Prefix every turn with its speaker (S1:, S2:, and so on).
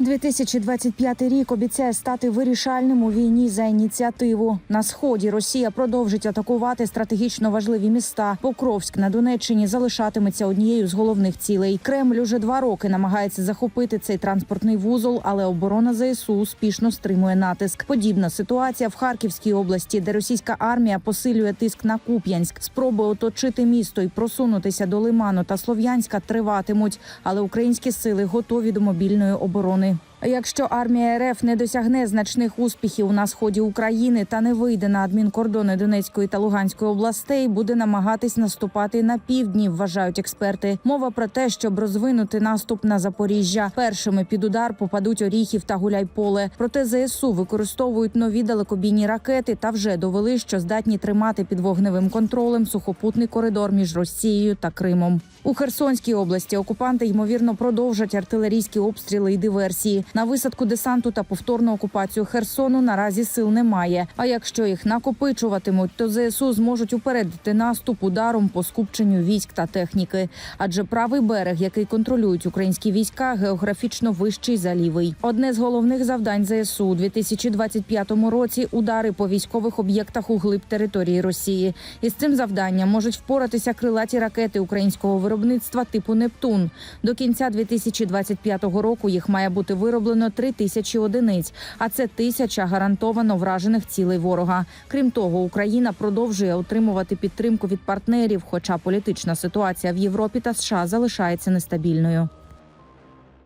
S1: 2025 рік обіцяє стати вирішальним у війні за ініціативу. На сході Росія продовжить атакувати стратегічно важливі міста. Покровськ на Донеччині залишатиметься однією з головних цілей. Кремль уже два роки намагається захопити цей транспортний вузол, але оборона ЗСУ успішно стримує натиск. Подібна ситуація в Харківській області, де російська армія посилює тиск на Куп'янськ. Спроби оточити місто і просунутися до Лиману та Слов'янська триватимуть, але українські сили готові до мобільної оборони. Якщо армія РФ не досягне значних успіхів на сході України та не вийде на адмінкордони Донецької та Луганської областей, буде намагатись наступати на півдні, вважають експерти. Мова про те, щоб розвинути наступ на Запоріжжя. Першими під удар попадуть Оріхів та Гуляйполе. Проте ЗСУ використовують нові далекобійні ракети та вже довели, що здатні тримати під вогневим контролем сухопутний коридор між Росією та Кримом. У Херсонській області окупанти ймовірно продовжать артилерійські обстріли і диверсії. На висадку десанту та повторну окупацію Херсону наразі сил немає. А якщо їх накопичуватимуть, то ЗСУ зможуть упередити наступ ударом по скупченню військ та техніки. Адже правий берег, який контролюють українські війська, географічно вищий за лівий. Одне з головних завдань ЗСУ у 2025 році удари по військових об'єктах у глиб території Росії. І з цим завданням можуть впоратися крилаті ракети українського виробництва типу Нептун. До кінця 2025 року їх має бути вироблено три тисячі одиниць, а це тисяча гарантовано вражених цілей ворога. Крім того, Україна продовжує отримувати підтримку від партнерів, хоча політична ситуація в Європі та США залишається нестабільною.